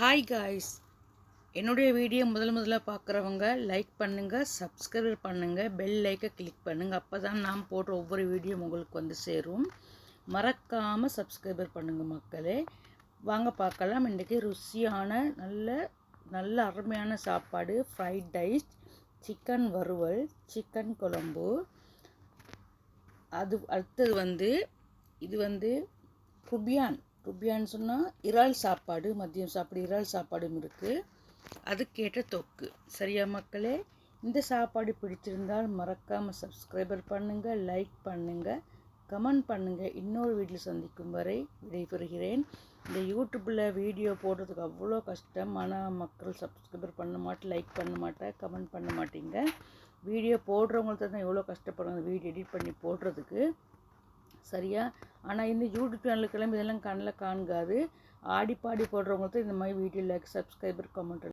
Hi guys என்னுடைய video முதல் முதலாக பார்க்குறவங்க லைக் பண்ணுங்கள் சப்ஸ்கிரைப் பண்ணுங்கள் பெல் லைக்கை கிளிக் பண்ணுங்கள் அப்போ தான் நான் போடுற ஒவ்வொரு வீடியோ உங்களுக்கு வந்து சேரும். மறக்காமல் சப்ஸ்கிரைபர் பண்ணுங்கள் மக்களே. வாங்க பார்க்கலாம். இன்றைக்கி ருசியான நல்ல நல்ல அருமையான சாப்பாடு. ஃப்ரைட் ரைஸ் சிக்கன் வறுவல் சிக்கன் குழம்பு. அது அடுத்தது வந்து இது வந்து ருபியான் ருபியான்னு சொன்னால் இறால் சாப்பாடு மதியம் சாப்பாடு இறால் சாப்பாடும் இருக்குது அதுக்கேற்ற தொக்கு. சரியா மக்களே? இந்த சாப்பாடு பிடிச்சிருந்தால் மறக்காமல் சப்ஸ்கிரைபர் பண்ணுங்கள் லைக் பண்ணுங்கள் கமெண்ட் பண்ணுங்கள் இன்னொரு வீட்டில் சந்திக்கும் வரை விடைபெறுகிறேன். இந்த யூடியூப்பில் வீடியோ போடுறதுக்கு அவ்வளோ கஷ்டம். ஆனால் மக்கள் சப்ஸ்கிரைபர் பண்ண மாட்டேன் லைக் பண்ண மாட்டேன் கமெண்ட் பண்ண மாட்டீங்க. வீடியோ போடுறவங்களுக்கு தான் எவ்வளோ கஷ்டப்படுறாங்க. வீடியோ எடிட் பண்ணி போடுறதுக்கு. சரியா? ஆனால் இந்த யூடியூப் சேனலுக்கெல்லாம் இதெல்லாம் கண்ணில் காண்காது. ஆடி பாடி போடுறவங்களுக்கு இந்த மாதிரி வீடியோ லைக் சப்ஸ்கிரைபர் கமெண்ட்